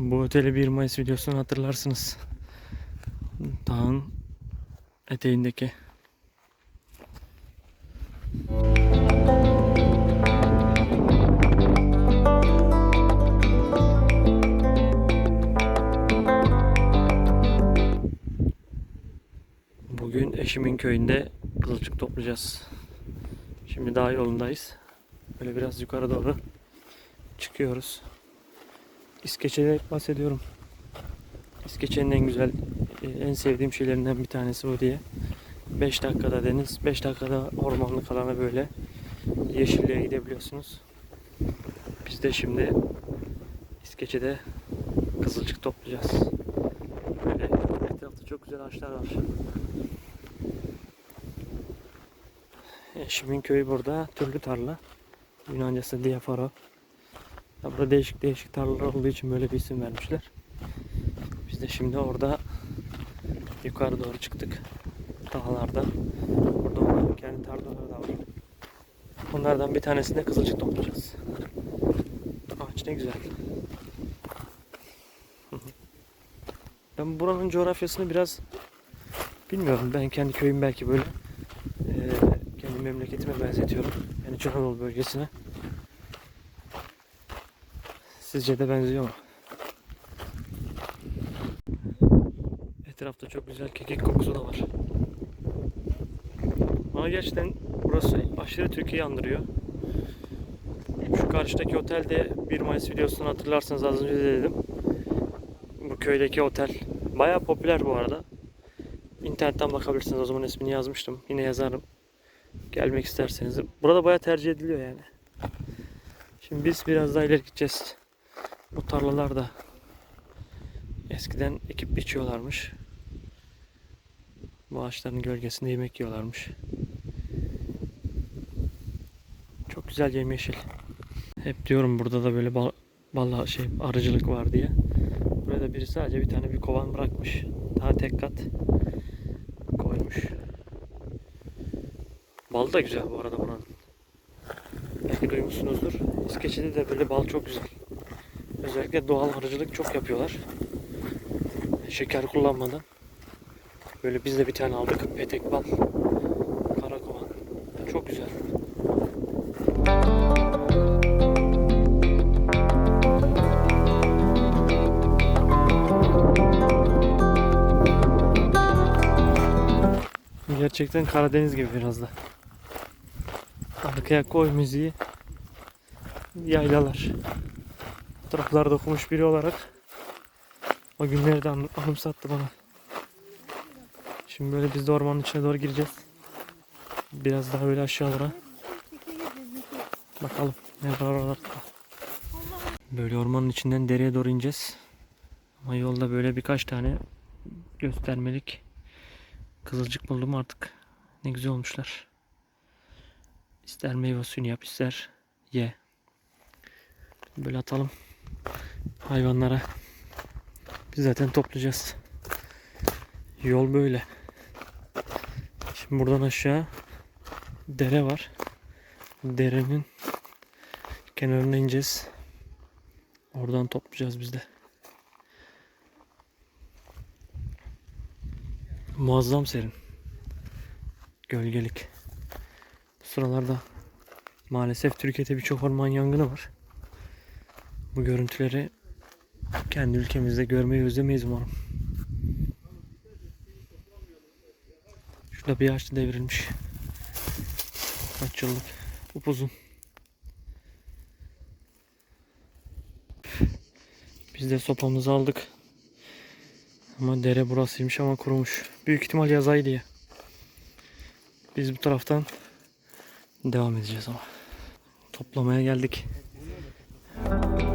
Bu oteli 1 Mayıs videosunu hatırlarsınız. Dağın eteğindeki. Bugün eşimin köyünde kızılcık toplayacağız. Şimdi dağ yolundayız. Böyle biraz yukarı doğru çıkıyoruz. İskeçe'de bahsediyorum. İskeçe'nin en güzel, e, en sevdiğim şeylerinden bir tanesi bu diye. 5 dakikada deniz, 5 dakikada ormanlık alana böyle yeşilliğe gidebiliyorsunuz. Biz de şimdi İskeçe'de kızılcık toplayacağız. Böyle etrafta çok güzel ağaçlar var. Eşimin köyü burada, türlü tarla. Yunancası Diafara. Burada değişik değişik tarlalar olduğu için böyle bir isim vermişler. Biz de şimdi orada yukarı doğru çıktık. Dağlarda. Burada onların kendi tarlaları da var. Onlardan bir tanesinde kızılcık toplayacağız. Ağaç ne güzel. Ben buranın coğrafyasını biraz bilmiyorum. Ben kendi köyüm belki böyle eee, kendi memleketime benzetiyorum. Yani Anadolu bölgesine. Sizce de benziyor mu? Etrafta çok güzel kekik kokusu da var. Ama gerçekten burası aşırı Türkiye'yi andırıyor. Şu karşıdaki otelde 1 Mayıs videosunu hatırlarsanız az önce de dedim. Bu köydeki otel bayağı popüler bu arada. İnternetten bakabilirsiniz. O zaman ismini yazmıştım. Yine yazarım. Gelmek isterseniz. Burada bayağı tercih ediliyor yani. Şimdi biz biraz daha ileri gideceğiz. Bu tarlalarda eskiden ekip biçiyorlarmış. Bu ağaçların gölgesinde yemek yiyorlarmış. Çok güzel yemyeşil. Hep diyorum burada da böyle bal, balla şey arıcılık var diye. Burada biri sadece bir tane bir kovan bırakmış. Daha tek kat koymuş. Bal da güzel bu arada buranın. Belki duymuşsunuzdur. İskeçe'de de böyle bal çok güzel. Özellikle doğal arıcılık çok yapıyorlar. Şeker kullanmadan. Böyle biz de bir tane aldık. Petek bal. Karakovan. Çok güzel. Gerçekten Karadeniz gibi biraz da. Arkaya koy müziği. Yaylalar. Fotoğraflarda okumuş biri olarak o günleri de anı- anımsattı bana. Şimdi böyle biz de ormanın içine doğru gireceğiz. Biraz daha böyle aşağı doğru. Bakalım ne var oralarda. Böyle ormanın içinden dereye doğru ineceğiz. Ama yolda böyle birkaç tane göstermelik kızılcık buldum artık. Ne güzel olmuşlar. İster meyve suyunu yap ister ye. Böyle atalım hayvanlara. Biz zaten toplayacağız. Yol böyle. Şimdi buradan aşağı dere var. Derenin kenarına ineceğiz. Oradan toplayacağız biz de. Muazzam serin. Gölgelik. Bu sıralarda maalesef Türkiye'de birçok orman yangını var. Bu görüntüleri kendi ülkemizde görmeyi özlemeyiz umarım. Şurada bir ağaç devrilmiş. Kaç yıllık. Upuzun. Biz de sopamızı aldık. Ama dere burasıymış ama kurumuş. Büyük ihtimal yaz ayı diye. Biz bu taraftan devam edeceğiz ama. Toplamaya geldik. Kalından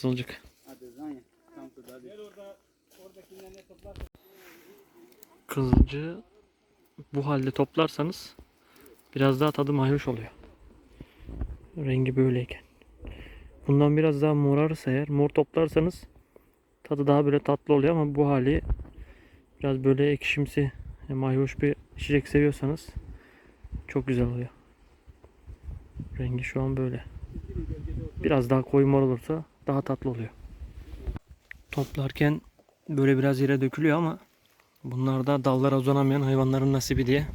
kızılcık. Kızılcığı bu halde toplarsanız biraz daha tadı mayhoş oluyor. Rengi böyleyken. Bundan biraz daha morarsa eğer mor toplarsanız tadı daha böyle tatlı oluyor ama bu hali biraz böyle ekşimsi e, mayhoş bir içecek seviyorsanız çok güzel oluyor. Rengi şu an böyle. Biraz daha koyu mor olursa daha tatlı oluyor. Toplarken böyle biraz yere dökülüyor ama bunlar da dallara uzanamayan hayvanların nasibi diye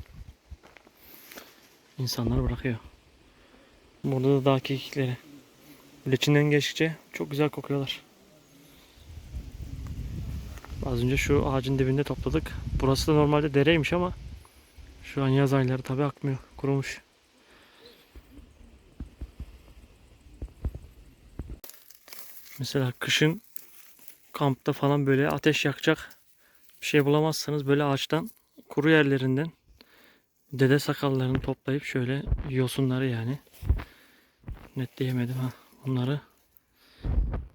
insanlar bırakıyor. Burada da dağ kekikleri. Böyle içinden geçtikçe çok güzel kokuyorlar. Az önce şu ağacın dibinde topladık. Burası da normalde dereymiş ama şu an yaz ayları tabi akmıyor. Kurumuş. Mesela kışın kampta falan böyle ateş yakacak bir şey bulamazsanız böyle ağaçtan kuru yerlerinden dede sakallarını toplayıp şöyle yosunları yani netleyemedim ha bunları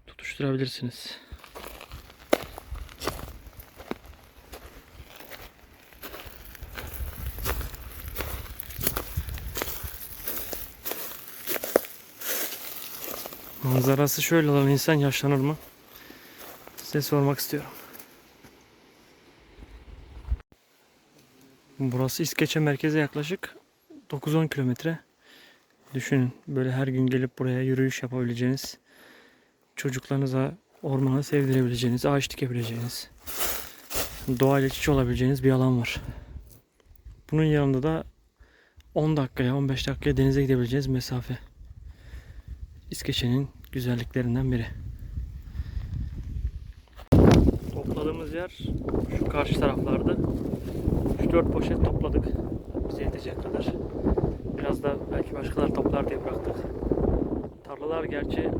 tutuşturabilirsiniz. Manzarası şöyle olan insan yaşlanır mı? Size sormak istiyorum. Burası İskeçe merkeze yaklaşık 9-10 kilometre. Düşünün böyle her gün gelip buraya yürüyüş yapabileceğiniz, çocuklarınıza ormanı sevdirebileceğiniz, ağaç dikebileceğiniz, doğayla iç olabileceğiniz bir alan var. Bunun yanında da 10 dakikaya 15 dakikaya denize gidebileceğiniz mesafe. İskeçe'nin güzelliklerinden biri. Topladığımız yer şu karşı taraflarda. 3-4 poşet topladık. Bize yetecek kadar. Biraz da belki başkaları toplar diye bıraktık. Tarlalar gerçi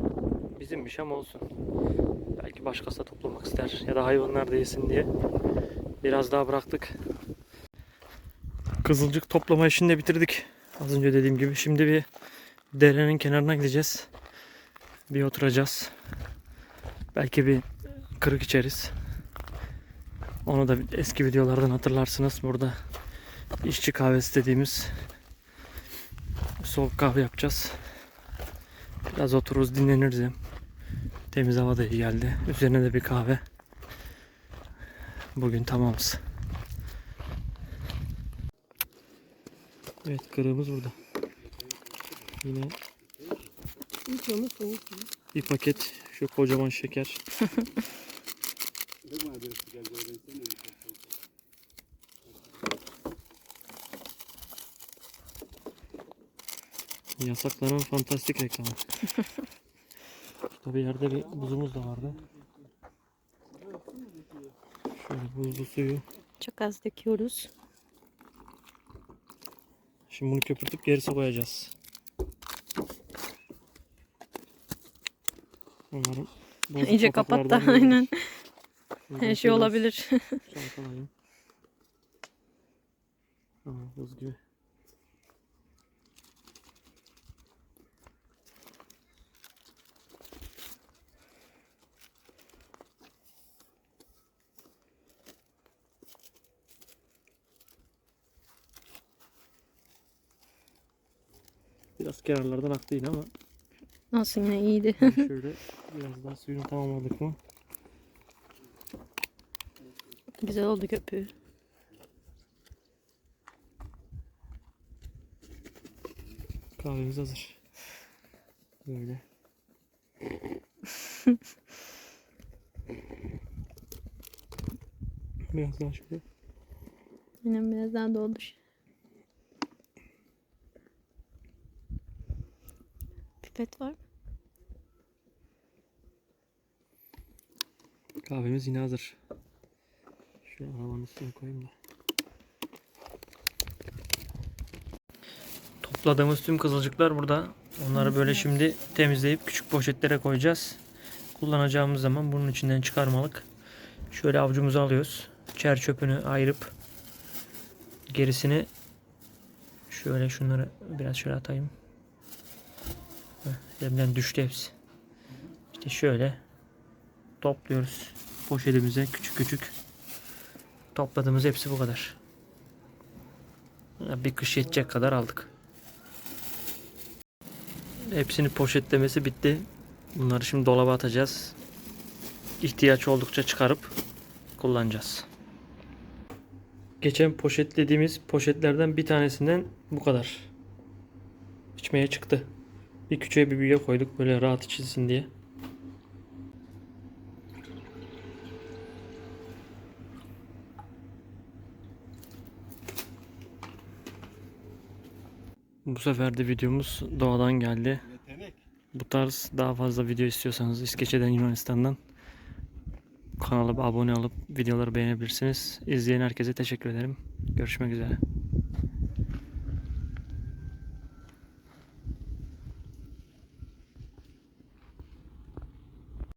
bizimmiş ama olsun. Belki başkası da toplamak ister ya da hayvanlar da yesin diye. Biraz daha bıraktık. Kızılcık toplama işini de bitirdik. Az önce dediğim gibi. Şimdi bir derenin kenarına gideceğiz. Bir oturacağız. Belki bir kırık içeriz. Onu da eski videolardan hatırlarsınız. Burada işçi kahvesi dediğimiz soğuk kahve yapacağız. Biraz otururuz dinleniriz. Temiz hava da iyi geldi. Üzerine de bir kahve. Bugün tamamız. Evet kırığımız burada. Yine bir paket şu kocaman şeker. Yasaklanan fantastik reklamı. Tabi yerde bir buzumuz da vardı. Şöyle buzlu suyu. Çok az döküyoruz. Şimdi bunu köpürtüp gerisi koyacağız. Umarım İyice kapat da kapaklardan aynen. Her şey olabilir. Tamam buz gibi. Biraz kenarlardan aktı yine ama Olsun yine iyiydi. şöyle biraz daha suyunu tamamladık mı Güzel oldu köpüğü. Kahvemiz hazır. Böyle. Biraz daha şöyle. Aynen biraz daha doldu. Pipet var. Kahvemiz yine hazır. Şu arabanın üstüne koyayım da. Topladığımız tüm kızılcıklar burada. Onları böyle şimdi temizleyip küçük poşetlere koyacağız. Kullanacağımız zaman bunun içinden çıkarmalık. Şöyle avucumuza alıyoruz. Çer çöpünü ayırıp gerisini şöyle şunları biraz şöyle atayım. Heh, düştü hepsi. İşte şöyle topluyoruz poşetimize küçük küçük. Topladığımız hepsi bu kadar. Bir kış yetecek kadar aldık. Hepsini poşetlemesi bitti. Bunları şimdi dolaba atacağız. İhtiyaç oldukça çıkarıp kullanacağız. Geçen poşetlediğimiz poşetlerden bir tanesinden bu kadar. İçmeye çıktı. Bir küçüğe bir büyüğe koyduk böyle rahat içilsin diye. Bu sefer de videomuz doğadan geldi. Bu tarz daha fazla video istiyorsanız İskeçe'den Yunanistan'dan kanala abone olup videoları beğenebilirsiniz. İzleyen herkese teşekkür ederim. Görüşmek üzere.